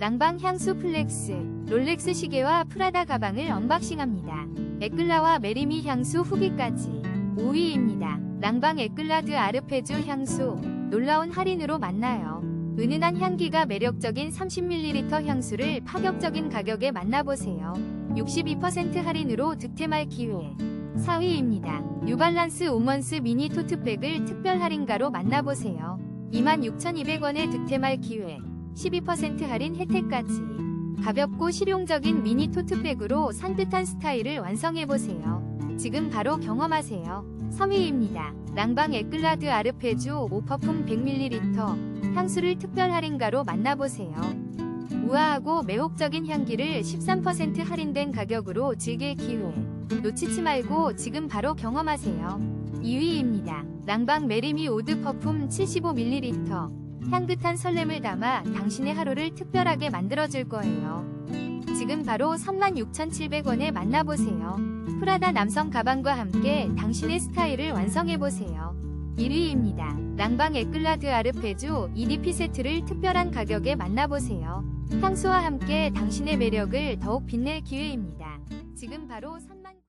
랑방 향수 플렉스, 롤렉스 시계와 프라다 가방을 언박싱합니다. 에클라와 메리미 향수 후기까지 5위입니다. 랑방 에클라드 아르페주 향수 놀라운 할인으로 만나요. 은은한 향기가 매력적인 30ml 향수를 파격적인 가격에 만나보세요. 62% 할인으로 득템할 기회. 4위입니다. 뉴발란스 오먼스 미니 토트백을 특별 할인가로 만나보세요. 26,200원에 득템할 기회. 12% 할인 혜택까지. 가볍고 실용적인 미니 토트백으로 산뜻한 스타일을 완성해보세요. 지금 바로 경험하세요. 3위입니다. 랑방 에클라드 아르페주 5퍼품 100ml 향수를 특별 할인가로 만나보세요. 우아하고 매혹적인 향기를 13% 할인된 가격으로 즐길 기회. 놓치지 말고 지금 바로 경험하세요. 2위입니다. 랑방 메리미 오드 퍼퓸 75ml. 향긋한 설렘을 담아 당신의 하루를 특별하게 만들어줄 거예요. 지금 바로 36,700원에 만나보세요. 프라다 남성 가방과 함께 당신의 스타일을 완성해보세요. 1위입니다. 랑방 에클라드 아르페주 EDP 세트를 특별한 가격에 만나보세요. 향수와 함께 당신의 매력을 더욱 빛낼 기회입니다. 지금 바로 3만